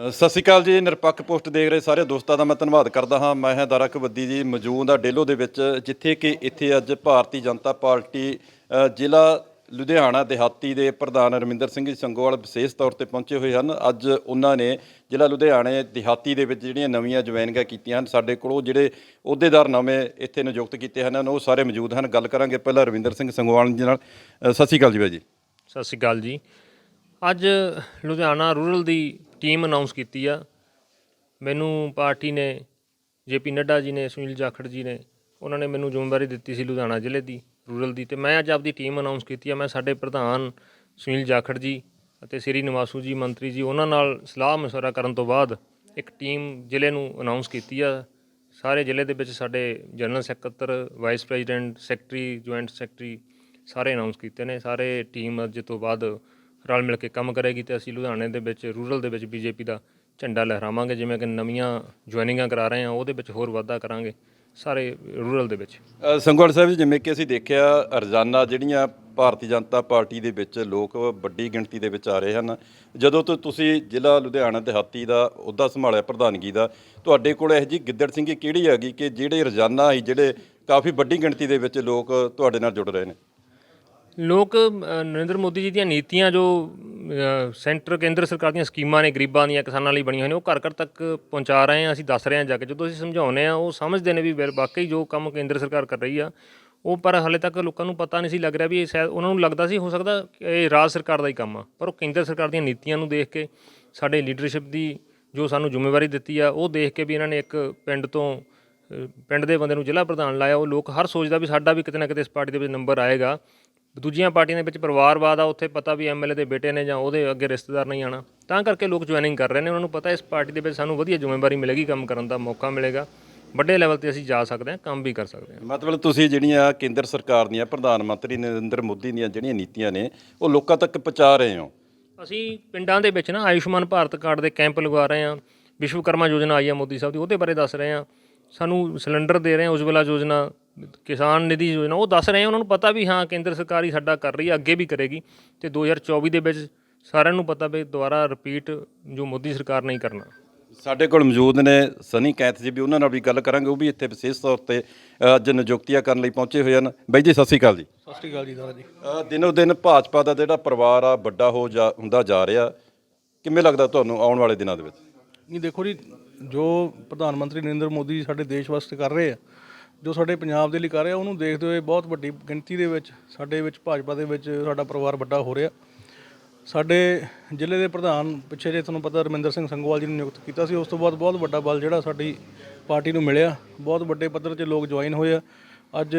ਸਤਿ ਸ਼੍ਰੀ ਅਕਾਲ ਜੀ, ਨਿਰਪੱਖ ਪੋਸਟ ਦੇਖ ਰਹੇ ਸਾਰੇ ਦੋਸਤਾਂ ਦਾ ਮੈਂ ਧੰਨਵਾਦ ਕਰਦਾ ਹਾਂ। ਮੈਂ ਹਾਂ ਦਾਰਾ ਕਬੱਦੀ ਜੀ, ਮੌਜੂਦ ਆ ਡੇਲੋ ਦੇ ਵਿੱਚ, ਜਿੱਥੇ ਕਿ ਇੱਥੇ ਅੱਜ ਭਾਰਤੀ ਜਨਤਾ ਪਾਰਟੀ ਜ਼ਿਲ੍ਹਾ ਲੁਧਿਆਣਾ ਦਿਹਾਤੀ ਦੇ ਪ੍ਰਧਾਨ ਰਮਿੰਦਰ ਸਿੰਘ ਜੀ ਸੰਗੋਵਾਲ ਵਿਸ਼ੇਸ਼ ਤੌਰ ਤੇ ਪਹੁੰਚੇ ਹੋਏ ਹਨ। ਅੱਜ ਉਹਨਾਂ ਨੇ ਜ਼ਿਲ੍ਹਾ ਲੁਧਿਆਣੇ ਦਿਹਾਤੀ ਦੇ ਵਿੱਚ ਜਿਹੜੀਆਂ ਨਵੀਆਂ ਜੁਆਇਨਿੰਗਾਂ ਕੀਤੀਆਂ ਹਨ, ਸਾਡੇ ਕੋਲ ਉਹ ਜਿਹੜੇ ਅਹੁਦੇਦਾਰ ਨਵੇਂ ਇੱਥੇ ਨਿਯੁਕਤ ਕੀਤੇ ਹਨ, ਉਹ ਸਾਰੇ ਮੌਜੂਦ ਹਨ। ਗੱਲ ਕਰਾਂਗੇ ਪਹਿਲਾਂ ਰਵਿੰਦਰ ਸਿੰਘ ਸੰਗੋਵਾਲ ਜੀ ਨਾਲ। ਸਤਿ ਸ਼੍ਰੀ ਅਕਾਲ ਜੀ ਬਾਈ ਜੀ। ਸਤਿ ਸ਼੍ਰੀ ਅਕਾਲ ਜੀ। ਅੱਜ ਲੁਧਿਆਣਾ ਰੂਰਲ ਦੀ ਟੀਮ ਅਨਾਉਂਸ ਕੀਤੀ ਆ। ਮੈਨੂੰ ਪਾਰਟੀ ਨੇ ਜੇਪੀ ਨੱਡਾ ਜੀ ਨੇ, ਸੁਨੀਲ ਜਾਖੜ ਜੀ ਨੇ, ਉਹਨਾਂ ਨੇ ਮੈਨੂੰ ਜ਼ਿੰਮੇਵਾਰੀ ਦਿੱਤੀ ਸੀ ਲੁਧਿਆਣਾ ਜ਼ਿਲ੍ਹੇ ਦੀ, ਰੂਰਲ ਦੀ। ਤੇ ਮੈਂ ਅੱਜ ਆਪਦੀ ਟੀਮ ਅਨਾਉਂਸ ਕੀਤੀ ਆ। ਮੈਂ ਸਾਡੇ ਪ੍ਰਧਾਨ ਸੁਨੀਲ ਜਾਖੜ ਜੀ ਅਤੇ ਸ੍ਰੀ ਨਿਵਾਸੂ ਜੀ, ਮੰਤਰੀ ਜੀ, ਉਹਨਾਂ ਨਾਲ ਸਲਾਹ ਮਸ਼ਵਰਾ ਕਰਨ ਤੋਂ ਬਾਅਦ ਇੱਕ ਟੀਮ ਜ਼ਿਲ੍ਹੇ ਨੂੰ ਅਨਾਉਂਸ ਕੀਤੀ ਆ। ਸਾਰੇ ਜ਼ਿਲ੍ਹੇ ਦੇ ਵਿੱਚ ਸਾਡੇ ਜਨਰਲ ਸਕੱਤਰ vice president secretary joint secretary ਸਾਰੇ ਅਨਾਉਂਸ ਕੀਤੇ ਨੇ। ਸਾਰੇ ਟੀਮ ਅੱਜ ਤੋਂ ਬਾਅਦ ਰਲ ਮਿਲ ਕੇ ਕੰਮ ਕਰੇਗੀ ਤੇ ਅਸੀਂ ਲੁਧਿਆਣੇ ਦੇ ਵਿੱਚ ਰੂਰਲ ਦੇ ਵਿੱਚ ਬੀਜੇਪੀ ਦਾ ਝੰਡਾ ਲਹਿਰਾਵਾਂਗੇ ਜਿਵੇਂ ਕਿ ਨਵੀਆਂ ਜੁਆਇਨਿੰਗਾਂ ਕਰਾ ਰਹੇ ਹਾਂ ਉਹਦੇ ਵਿੱਚ ਹੋਰ ਵਾਧਾ ਕਰਾਂਗੇ ਸਾਰੇ ਰੂਰਲ ਦੇ ਵਿੱਚ। ਅ, ਸੰਗਵਾਲ ਸਾਹਿਬ ਜੀ ਜਿਵੇਂ ਕਿ ਅਸੀਂ ਦੇਖਿਆ ਰੋਜ਼ਾਨਾ ਜਿਹੜੀਆਂ ਭਾਰਤੀ ਜਨਤਾ ਪਾਰਟੀ ਦੇ ਵਿੱਚ ਲੋਕ ਵੱਡੀ ਗਿਣਤੀ ਦੇ ਵਿੱਚ ਆ ਰਹੇ ਹਨ ਜਦੋਂ ਤੋਂ ਤੁਸੀਂ ਜ਼ਿਲ੍ਹਾ ਲੁਧਿਆਣਾ ਦਿਹਾਤੀ ਦਾ ਅਹੁਦਾ ਸੰਭਾਲਿਆ ਪ੍ਰਧਾਨਗੀ ਦਾ ਤੁਹਾਡੇ ਕੋਲ ਇਹ ਜੀ ਗਿੱਦੜ ਸਿੰਘੀ ਕਿਹੜੀ ਹੈਗੀ ਕਿ ਜਿਹੜੇ ਰੋਜ਼ਾਨਾ ਹੀ ਜਿਹੜੇ ਕਾਫੀ ਵੱਡੀ ਗਿਣਤੀ ਦੇ ਵਿੱਚ ਲੋਕ ਤੁਹਾਡੇ ਨਾਲ ਜੁੜ ਰਹੇ ਨੇ? ਲੋਕ ਅ, ਨਰਿੰਦਰ ਮੋਦੀ ਜੀ ਦੀਆਂ ਨੀਤੀਆਂ ਜੋ ਅ, ਸੈਂਟਰ ਕੇਂਦਰ ਸਰਕਾਰ ਦੀਆਂ ਸਕੀਮਾਂ ਨੇ ਗਰੀਬਾਂ ਦੀਆਂ ਕਿਸਾਨਾਂ ਲਈ ਬਣੀਆਂ ਹੋਈਆਂ ਨੇ ਉਹ ਘਰ ਘਰ ਤੱਕ ਪਹੁੰਚਾ ਰਹੇ ਹਾਂ ਅਸੀਂ ਦੱਸ ਰਹੇ ਹਾਂ ਜਾ ਕੇ। ਜਦੋਂ ਅਸੀਂ ਸਮਝਾਉਂਦੇ ਹਾਂ ਉਹ ਸਮਝਦੇ ਨੇ ਵੀ ਬਿਲ- ਵਾਕਈ ਜੋ ਕੰਮ ਕੇਂਦਰ ਸਰਕਾਰ ਕਰ ਰਹੀ ਆ ਉਹ ਪਰ ਹਾਲੇ ਤੱਕ ਲੋਕਾਂ ਨੂੰ ਪਤਾ ਨਹੀਂ ਸੀ ਲੱਗ ਰਿਹਾ ਵੀ ਇਹ ਸ਼ਾਇਦ ਉਹਨਾਂ ਨੂੰ ਲੱਗਦਾ ਸੀ ਹੋ ਸਕਦਾ ਕਿ ਇਹ ਰਾਜ ਸਰਕਾਰ ਦਾ ਹੀ ਕੰਮ ਆ। ਪਰ ਉਹ ਕੇਂਦਰ ਸਰਕਾਰ ਦੀਆਂ ਨੀਤੀਆਂ ਨੂੰ ਦੇਖ ਕੇ ਸਾਡੇ ਲੀਡਰਸ਼ਿਪ ਦੀ ਜੋ ਸਾਨੂੰ ਜ਼ਿੰਮੇਵਾਰੀ ਦਿੱਤੀ ਆ ਉਹ ਦੇਖ ਕੇ ਵੀ ਇਹਨਾਂ ਨੇ ਇੱਕ ਪਿੰਡ ਤੋਂ ਅ, ਪਿੰਡ ਦੇ ਬੰਦੇ ਨੂੰ ਜ਼ਿਲ੍ਹਾ ਪ੍ਰਧਾਨ ਲਾਇਆ ਉਹ ਲੋਕ ਹਰ ਸੋਚਦਾ ਵੀ ਸਾਡਾ ਵੀ ਕਿਤੇ ਨਾ ਕਿਤੇ ਇਸ ਪਾਰਟੀ ਦੇ ਵਿੱਚ ਨੰਬਰ ਆਏਗਾ। ਦੂਜੀਆਂ ਪਾਰਟੀਆਂ ਦੇ ਵਿੱਚ ਪਰਿਵਾਰਵਾਦ ਆ ਉੱਥੇ ਪਤਾ ਵੀ ਐਮਐਲਏ ਦੇ ਬੇਟੇ ਨੇ ਜਾਂ ਉਹਦੇ ਅੱਗੇ ਰਿਸ਼ਤੇਦਾਰ ਨਹੀਂ ਆਣਾ ਤਾਂ ਕਰਕੇ ਲੋਕ ਜੁਆਇਨਿੰਗ ਕਰ ਰਹੇ ਨੇ। ਉਹਨਾਂ ਨੂੰ ਪਤਾ ਇਸ ਪਾਰਟੀ ਦੇ ਵਿੱਚ ਸਾਨੂੰ ਵਧੀਆ ਜ਼ਿੰਮੇਵਾਰੀ ਮਿਲੇਗੀ ਕੰਮ ਕਰਨ ਦਾ ਮੌਕਾ ਮਿਲੇਗਾ। ਵੱਡੇ ਲੈਵਲ ਤੇ ਅਸੀਂ ਜਾ ਸਕਦੇ ਹਾਂ ਕੰਮ ਵੀ ਕਰ ਸਕਦੇ ਹਾਂ। ਮਤਲਬ ਤੁਸੀਂ ਜਿਹੜੀਆਂ ਕੇਂਦਰ ਸਰਕਾਰ ਦੀਆਂ ਪ੍ਰਧਾਨ ਮੰਤਰੀ ਨਰਿੰਦਰ ਮੋਦੀ ਦੀਆਂ ਜਿਹੜੀਆਂ ਨੀਤੀਆਂ ਨੇ ਉਹ ਲੋਕਾਂ ਤੱਕ ਪਹੁੰਚਾ ਰਹੇ ਹੋ? ਅਸੀਂ ਪਿੰਡਾਂ ਦੇ ਵਿੱਚ ਨਾ ਆਯੁਸ਼ਮਾਨ ਭਾਰਤ ਕਾਰਡ ਦੇ ਕੈਂਪ ਲਗਵਾ ਰਹੇ ਹਾਂ। ਵਿਸ਼ਵਕਰਮਾ ਯੋਜਨਾ ਆਈ ਹੈ ਮੋਦੀ ਸਾਹਿਬ ਦੀ ਉਹਦੇ ਬਾਰੇ ਦੱਸ ਰਹੇ ਹਾਂ। ਸਾਨੂੰ ਸਿਲੰਡਰ ਦੇ ਰਹੇ ਹਾਂ ਉਜਵਲਾ ਯੋਜਨਾ। ਕਿਸਾਨ ਨਿਧੀ ਯੋਜਨਾ ਉਹ ਦੱਸ ਰਹੇ ਉਹਨਾਂ ਨੂੰ ਪਤਾ ਵੀ ਹਾਂ ਕੇਂਦਰ ਸਰਕਾਰ ਹੀ ਸਾਡਾ ਕਰ ਰਹੀ ਹੈ ਅੱਗੇ ਵੀ ਕਰੇਗੀ। ਤੇ 2024 ਦੇ ਵਿੱਚ ਸਾਰਿਆਂ ਨੂੰ ਪਤਾ ਵੀ ਦੁਬਾਰਾ ਰਿਪੀਟ ਜੋ ਮੋਦੀ ਸਰਕਾਰ ਨਹੀਂ ਕਰਨਾ। ਸਾਡੇ ਕੋਲ ਮੌਜੂਦ ਨੇ ਸਨੀ ਕੈਂਥ ਜੀ ਵੀ ਉਹਨਾਂ ਨਾਲ ਵੀ ਗੱਲ ਕਰਾਂਗੇ ਉਹ ਵੀ ਇੱਥੇ ਵਿਸ਼ੇਸ਼ ਤੌਰ ਤੇ ਅ, ਅੱਜ ਨਿਯੁਕਤੀਆਂ ਕਰਨ ਲਈ ਪਹੁੰਚੇ ਹੋਏ ਹਨ। ਬਾਈ ਜੀ ਸਤਿ ਸ਼੍ਰੀ ਅਕਾਲ ਜੀ। ਸਤਿ ਸ਼੍ਰੀ ਅਕਾਲ ਜੀ ਦਾਦਾ ਜੀ। ਦਿਨੋ ਦਿਨ ਭਾਜਪਾ ਦਾ ਜਿਹੜਾ ਪਰਿਵਾਰ ਆ ਵੱਡਾ ਹੋ ਜਾ ਹੁੰਦਾ ਜਾ ਰਿਹਾ। ਕਿਵੇਂ ਲੱਗਦਾ ਤੁਹਾਨੂੰ ਆਉਣ ਵਾਲੇ ਦਿਨਾਂ ਦੇ ਵਿੱਚ? ਨਹੀਂ ਦੇਖੋ ਜੀ ਜੋ ਪ੍ਰਧਾਨ ਮੰਤਰੀ ਨਰਿੰਦਰ ਮੋਦੀ ਜੀ ਸਾਡੇ ਦੇਸ਼ ਵਾਸਤੇ ਕਰ ਰਹੇ ਆ ਜੋ ਸਾਡੇ ਪੰਜਾਬ ਦੇ ਲਈ ਕਰ ਰਿਹਾ ਉਹਨੂੰ ਦੇਖਦੇ ਹੋਏ ਬਹੁਤ ਵੱਡੀ ਗਿਣਤੀ ਦੇ ਵਿੱਚ, ਸਾਡੇ ਵਿੱਚ, ਭਾਜਪਾ ਦੇ ਵਿੱਚ ਸਾਡਾ ਪਰਿਵਾਰ ਵੱਡਾ ਹੋ ਰਿਹਾ। ਸਾਡੇ ਜ਼ਿਲ੍ਹੇ ਦੇ ਪ੍ਰਧਾਨ, ਪਿੱਛੇ ਜੇ ਤੁਹਾਨੂੰ ਪਤਾ ਰਮਿੰਦਰ ਸਿੰਘ ਸੰਗੋਵਾਲ ਜੀ ਨੂੰ ਨਿਯੁਕਤ ਕੀਤਾ ਸੀ, ਉਸ ਤੋਂ ਬਾਅਦ ਬਹੁਤ ਵੱਡਾ ਬਲ ਜਿਹੜਾ ਸਾਡੀ ਪਾਰਟੀ ਨੂੰ ਮਿਲਿਆ। ਬਹੁਤ ਵੱਡੇ ਪੱਧਰ 'ਤੇ ਲੋਕ ਜੁਆਇਨ ਹੋਏ ਆ। ਅੱਜ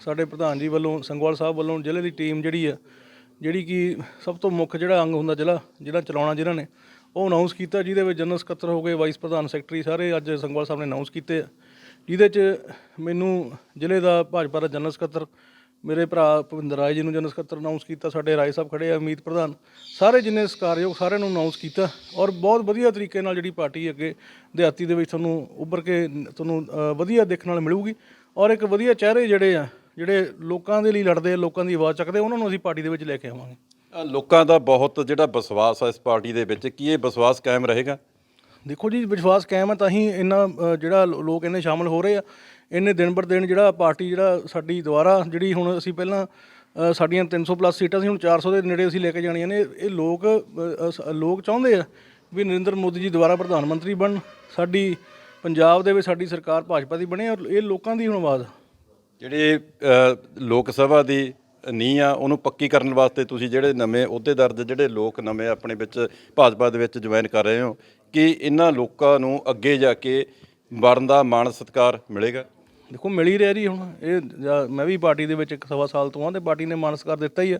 ਸਾਡੇ ਪ੍ਰਧਾਨ ਜੀ ਵੱਲੋਂ, ਸੰਗਵਾਲ ਸਾਹਿਬ ਵੱਲੋਂ ਜ਼ਿਲ੍ਹੇ ਦੀ ਟੀਮ ਜਿਹੜੀ ਆ, ਜਿਹੜੀ ਕਿ ਸਭ ਤੋਂ ਮੁੱਖ ਜਿਹੜਾ ਅੰਗ ਹੁੰਦਾ ਜ਼ਿਲ੍ਹਾ, ਜਿਹੜਾ ਚਲਾਉਣਾ ਜਿਨ੍ਹਾਂ ਨੇ, ਉਹ ਅਨਾਉਂਸ ਕੀਤਾ, ਜਿਹਦੇ ਵਿੱਚ ਜਨਰਲ ਸਕੱਤਰ ਹੋ ਗਏ ਵਾਈਸ ਪ੍ਰਧਾਨ ਸੈਕਟਰੀ ਸਾਰੇ ਅੱਜ ਸੰਗਵਾਲ ਸਾਹਿਬ ਨੇ ਅਨਾਉਂਸ ਕੀਤੇ ਆ। ਜਿਹਦੇ 'ਚ ਮੈਨੂੰ ਜ਼ਿਲ੍ਹੇ ਦਾ ਭਾਜਪਾ ਦਾ ਜਨਰਲ ਸਕੱਤਰ, ਮੇਰੇ ਭਰਾ ਭਵਿੰਦਰ ਰਾਏ ਜੀ ਨੂੰ ਜਨਰਲ ਸਕੱਤਰ ਅਨਾਉਂਸ ਕੀਤਾ, ਸਾਡੇ ਰਾਏ ਸਾਹਿਬ ਖੜੇ ਆ ਅਮੀਤ ਪ੍ਰਧਾਨ, ਸਾਰੇ ਜਿੰਨੇ ਸਤਿਕਾਰਯੋਗ ਸਾਰਿਆਂ ਨੂੰ ਅਨਾਉਂਸ ਕੀਤਾ ਔਰ ਬਹੁਤ ਵਧੀਆ ਤਰੀਕੇ ਨਾਲ ਜਿਹੜੀ ਪਾਰਟੀ ਅੱਗੇ ਦਿਹਾਤੀ ਦੇ ਵਿੱਚ ਤੁਹਾਨੂੰ ਉੱਭਰ ਕੇ ਤੁਹਾਨੂੰ ਵਧੀਆ ਦੇਖਣ ਨਾਲ ਮਿਲੂਗੀ ਔਰ ਇੱਕ ਵਧੀਆ ਚਿਹਰੇ ਜਿਹੜੇ ਆ, ਜਿਹੜੇ ਲੋਕਾਂ ਦੇ ਲਈ ਲੜਦੇ ਆ, ਲੋਕਾਂ ਦੀ ਆਵਾਜ਼ ਚੱਕਦੇ ਉਹਨਾਂ ਨੂੰ ਅਸੀਂ ਪਾਰਟੀ ਦੇ ਵਿੱਚ ਲੈ ਕੇ ਆਵਾਂਗੇ। ਲੋਕਾਂ ਦਾ ਬਹੁਤ ਜਿਹੜਾ ਵਿਸ਼ਵਾਸ ਆ ਇਸ ਪਾਰਟੀ ਦੇ ਵਿੱਚ, ਕੀ ਇਹ ਵਿਸ਼ਵਾਸ ਕਾਇਮ ਰਹੇਗਾ? ਦੇਖੋ ਜੀ ਵਿਸ਼ਵਾਸ ਕਾਇਮ ਹੈ ਤਾਂ ਹੀ ਇੰਨਾ ਜਿਹੜਾ ਲੋ- ਲੋਕ ਇਹਨੇ ਸ਼ਾਮਲ ਹੋ ਰਹੇ ਆ। ਇਹਨੇ ਦਿਨ ਬਰ ਦਿਨ ਜਿਹੜਾ ਪਾਰਟੀ ਜਿਹੜਾ ਸਾਡੀ ਦੁਆਰਾ ਜਿਹੜੀ ਹੁਣ ਅਸੀਂ ਪਹਿਲਾਂ ਅ, ਸਾਡੀਆਂ 300 ਪਲੱਸ ਸੀਟਾਂ ਸੀ ਹੁਣ 400 ਦੇ ਨੇੜੇ ਅਸੀਂ ਲੈ ਕੇ ਜਾਣੀਆਂ ਨੇ। ਇਹ ਲੋਕ ਸ- ਲੋਕ ਚਾਹੁੰਦੇ ਆ ਵੀ ਨਰਿੰਦਰ ਮੋਦੀ ਜੀ ਦੁਬਾਰਾ ਪ੍ਰਧਾਨ ਮੰਤਰੀ ਬਣਨ ਸਾਡੀ ਪੰਜਾਬ ਦੇ ਵਿੱਚ ਸਾਡੀ ਸਰਕਾਰ ਭਾਜਪਾ ਦੀ ਬਣੇ ਔਰ ਇਹ ਲੋਕਾਂ ਦੀ ਹੁਣ ਆਵਾਜ਼ ਆ। ਜਿਹੜੇ ਲੋਕ ਸਭਾ ਦੀ ਨੀਂਹ ਆ ਉਹਨੂੰ ਪੱਕੀ ਕਰਨ ਵਾਸਤੇ ਤੁਸੀਂ ਜਿਹੜੇ ਨਵੇਂ ਅਹੁਦੇਦਾਰ ਦੇ ਜਿਹੜੇ ਲੋਕ ਨਵੇਂ ਆਪਣੇ ਵਿੱਚ ਭਾਜਪਾ ਦੇ ਵਿੱਚ ਜੁਆਇਨ ਕਰ ਰਹੇ ਹੋ ਕਿ ਇਹਨਾਂ ਲੋਕਾਂ ਨੂੰ ਅੱਗੇ ਜਾ ਕੇ ਵਰਨ ਦਾ ਮਾਣ ਸਤਿਕਾਰ ਮਿਲੇਗਾ? ਦੇਖੋ ਮਿਲ ਹੀ ਰਿਹਾ ਜੀ ਹੁਣ। ਇਹ ਜਾਂ- ਮੈਂ ਵੀ ਪਾਰਟੀ ਦੇ ਵਿੱਚ ਇੱਕ ਸਵਾ ਸਾਲ ਤੋਂ ਆ ਤੇ ਪਾਰਟੀ ਨੇ ਮਾਨਸ ਕਰ ਦਿੱਤਾ ਹੀ ਆ।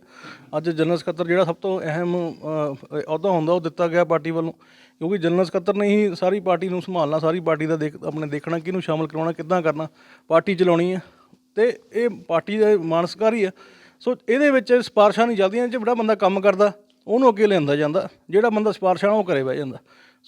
ਅੱਜ ਜਨਰਲ ਸਕੱਤਰ ਜਿਹੜਾ ਸਭ ਤੋਂ ਅਹਿਮ ਅ, ਅਹੁਦਾ ਹੁੰਦਾ ਉਹ ਦਿੱਤਾ ਗਿਆ ਪਾਰਟੀ ਵੱਲੋਂ। ਕਿਉਂਕਿ ਜਨਰਲ ਸਕੱਤਰ ਨੇ ਹੀ ਸਾਰੀ ਪਾਰਟੀ ਨੂੰ ਸੰਭਾਲਣਾ ਸਾਰੀ ਪਾਰਟੀ ਦਾ ਦੇਖ ਆਪਣੇ ਦੇਖਣਾ ਕਿਹਨੂੰ ਸ਼ਾਮਲ ਕਰਾਉਣਾ ਕਿੱਦਾਂ ਕਰਨਾ ਪਾਰਟੀ ਚਲਾਉਣੀ ਆ। ਤੇ ਇਹ ਪਾਰਟੀ ਦਾ ਮਾਨਸਕਾਰ ਹੀ ਆ। ਸੋ ਇਹਦੇ ਵਿੱਚ ਸਿਫਾਰਸ਼ਾਂ ਨਹੀਂ ਚੱਲਦੀਆਂ ਜਿਹੜਾ ਬੰਦਾ ਕੰਮ ਕਰਦਾ ਉਹਨੂੰ ਅੱਗੇ ਲਿਆਂਦਾ ਜਾਂਦਾ। ਜਿਹੜਾ ਬੰਦਾ ਸਿਫਾਰਸ਼ਾਂ ਉਹ ਕਰੇ ਬਹਿ ਜਾਂਦਾ।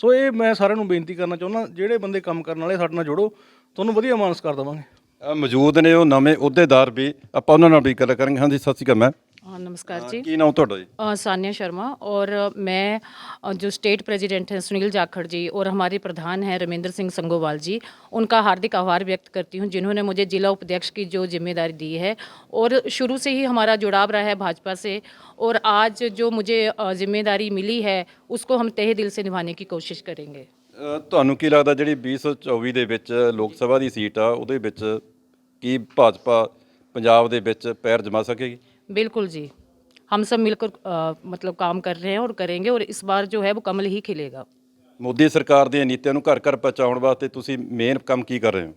ਸੋ ਇਹ ਮੈਂ ਸਾਰਿਆਂ ਨੂੰ ਬੇਨਤੀ ਕਰਨਾ ਚਾਹੁੰਦਾ, ਜਿਹੜੇ ਬੰਦੇ ਕੰਮ ਕਰਨ ਵਾਲੇ ਸਾਡੇ ਨਾਲ ਜੁੜੋ, ਤੁਹਾਨੂੰ ਵਧੀਆ ਮਾਨਸ ਕਰ ਦੇਵਾਂਗੇ। ਮੌਜੂਦ ਨੇ ਉਹ ਨਵੇਂ ਅਹੁਦੇਦਾਰ ਵੀ, ਆਪਾਂ ਉਹਨਾਂ ਨਾਲ ਵੀ ਗੱਲ ਕਰਾਂਗੇ। ਹਾਂਜੀ, ਸਤਿ ਸ਼੍ਰੀ ਅਕਾਲ ਮੈਂ हाँ, नमस्कार जी ਕੀ ਨਾਮ ਤੁਹਾਡਾ ਜੀ अ, सान्या शर्मा और अ, मैं अ, जो स्टेट प्रेसिडेंट हैं सुनील जाखड़ जी और हमारे प्रधान हैं रविंद्र सिंह संगोवाल जी उनका हार्दिक आभार व्यक्त करती हूं जिन्होंने मुझे जिला उपाध्यक्ष की जो जिम्मेदारी दी है और शुरू से ही हमारा जुड़ाव रहा है भाजपा से और आज जो मुझे अ, जिम्मेदारी मिली है उसको हम तहे दिल से निभाने की कोशिश करेंगे ਅ, ਤੁਹਾਨੂੰ ਕੀ ਲੱਗਦਾ ਜਿਹੜੀ 2024 ਦੇ ਵਿੱਚ ਲੋਕ ਸਭਾ ਦੀ ਸੀਟ ਆ ਉਹਦੇ ਵਿੱਚ ਕੀ ਭਾਜਪਾ ਪੰਜਾਬ ਦੇ ਵਿੱਚ ਪੈਰ ਜਮਾ ਸਕੇਗੀ बिल्कुल जी हम सब मिलकर अ, मतलब काम कर रहे हैं और करेंगे और इस बार जो है वो कमल ही खिलेगा ਮੋਦੀ ਸਰਕਾਰ ਦੀਆਂ ਨੀਤੀਆਂ ਨੂੰ ਘਰ ਘਰ ਪਹੁੰਚਾਉਣ ਵਾਸਤੇ ਤੁਸੀਂ ਮੇਨ ਕੰਮ ਕੀ ਕਰ ਰਹੇ ਹੋ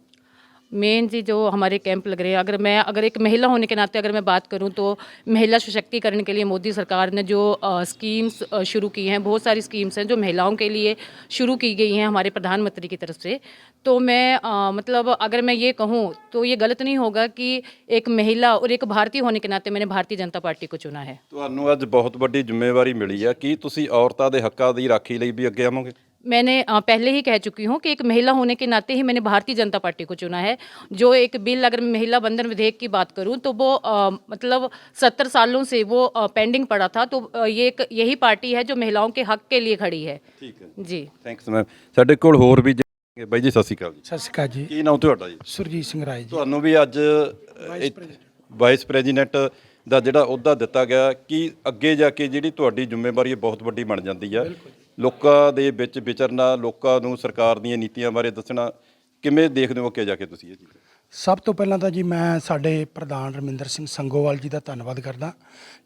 मेन जी जो हमारे कैंप लग रहे हैं अगर मैं अगर एक महिला होने के नाते अगर मैं बात करूं तो महिला सशक्तिकरण के लिए मोदी सरकार ने जो अ, स्कीम्स अ, शुरू की हैं बहुत सारी स्कीम्स हैं जो महिलाओं के लिए शुरू की गई हैं हमारे प्रधानमंत्री की तरफ से तो मैं अ, मतलब अगर मैं ये कहूँ तो ये गलत नहीं होगा कि एक महिला और एक भारतीय होने के नाते मैंने भारतीय जनता पार्टी को चुना है ਤੁਹਾਨੂੰ ਅੱਜ ਬਹੁਤ ਵੱਡੀ ਜ਼ਿੰਮੇਵਾਰੀ ਮਿਲੀ ਆ ਕੀ ਤੁਸੀਂ ਔਰਤਾਂ ਦੇ ਹੱਕਾਂ ਦੀ ਰਾਖੀ ਲਈ ਵੀ ਅੱਗੇ ਆਵੋਗੇ मैंने अ, पहले ही कह चुकी हूँ कि एक महिला होने के नाते ही मैंने भारतीय जनता पार्टी को चुना है जो एक बिल अगर मैं महिला बंधन विधेयक की बात करूँ तो वो अ, मतलब सत्तर सालों से वो अ, पेंडिंग पड़ा था तो अ, ये एक यही पार्टी है जो महिलाओं के हक के लिए खड़ी है ਠੀਕ ਹੈ जी ਥੈਂਕਸ ਮੈਮ ਸਾਡੇ ਕੋਲ ਹੋਰ ਵੀ ਜੀ- ਬਾਈ ਜੀ ਸਤਿ ਸ਼੍ਰੀ ਅਕਾਲ ਜੀ ਸਤਿ ਸ਼੍ਰੀ ਅਕਾਲ ਜੀ ਕੀ ਨਾਮ ਤੁਹਾਡਾ ਜੀ ਸੁਰਜੀਤ ਸਿੰਘ ਰਾਏ ਜੀ ਤੁਹਾਨੂੰ ਵੀ ਅੱਜ ਵਾਈਸ ਪ੍ਰੈਜ਼ੀਡੈਂਟ ਦਾ ਜਿਹੜਾ ਅਹੁਦਾ ਦਿੱਤਾ ਗਿਆ ਕਿ ਅੱਗੇ ਜਾ ਕੇ ਜਿਹੜੀ ਤੁਹਾਡੀ ਜ਼ਿੰਮੇਵਾਰੀ ਹੈ ਬਹੁਤ ਵੱਡੀ ਬਣ ਜਾਂਦੀ ਹੈ ਲੋਕਾਂ ਦੇ ਵਿੱਚ ਵਿਚਰਨਾ, ਲੋਕਾਂ ਨੂੰ ਸਰਕਾਰ ਦੀਆਂ ਨੀਤੀਆਂ ਬਾਰੇ ਦੱਸਣਾ, ਕਿਵੇਂ ਦੇਖਦੇ ਹੋ ਅੱਗੇ ਜਾ ਕੇ ਤੁਸੀਂ ਇਹ ਚੀਜ਼? ਸਭ ਤੋਂ ਪਹਿਲਾਂ ਤਾਂ ਜੀ ਮੈਂ ਸਾਡੇ ਪ੍ਰਧਾਨ ਰਮਿੰਦਰ ਸਿੰਘ ਸੰਗੋਵਾਲ ਜੀ ਦਾ ਧੰਨਵਾਦ ਕਰਦਾ,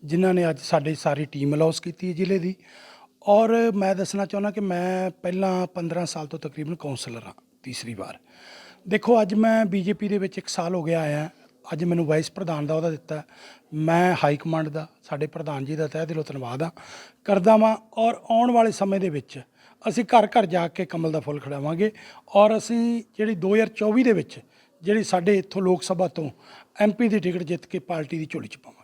ਜਿਨ੍ਹਾਂ ਨੇ ਅੱਜ ਸਾਡੀ ਸਾਰੀ ਟੀਮ ਅਲਾਉਸ ਕੀਤੀ ਹੈ ਜ਼ਿਲ੍ਹੇ ਦੀ। ਔਰ ਮੈਂ ਦੱਸਣਾ ਚਾਹੁੰਦਾ ਕਿ ਮੈਂ ਪਹਿਲਾਂ 15 ਸਾਲ ਤੋਂ ਤਕਰੀਬਨ ਕਾਉਂਸਲਰ ਹਾਂ ਤੀਸਰੀ ਵਾਰ। ਦੇਖੋ, ਅੱਜ ਮੈਂ ਬੀਜੇਪੀ ਦੇ ਵਿੱਚ 1 ਸਾਲ ਹੋ ਗਿਆ ਆਇਆ। ਅੱਜ ਮੈਨੂੰ ਵਾਈਸ ਪ੍ਰਧਾਨ ਦਾ ਅਹੁਦਾ ਦਿੱਤਾ। ਮੈਂ ਹਾਈ ਕਮਾਂਡ ਦਾ, ਸਾਡੇ ਪ੍ਰਧਾਨ ਜੀ ਦਾ ਤਹਿ ਦਿਲੋਂ ਧੰਨਵਾਦ ਆ ਕਰਦਾ ਵਾਂ ਔਰ ਆਉਣ ਵਾਲੇ ਸਮੇਂ ਦੇ ਵਿੱਚ ਅਸੀਂ ਘਰ ਘਰ ਜਾ ਕੇ ਕਮਲ ਦਾ ਫੁੱਲ ਖੜਾਵਾਂਗੇ ਔਰ ਅਸੀਂ ਜਿਹੜੀ 2024 ਦੇ ਵਿੱਚ ਜਿਹੜੀ ਸਾਡੇ ਇੱਥੋਂ ਲੋਕ ਸਭਾ ਤੋਂ ਐਮਪੀ ਦੀ ਟਿਕਟ ਜਿੱਤ ਕੇ ਪਾਰਟੀ ਦੀ ਝੋਲੀ ਚ ਪਾਵਾਂਗੇ।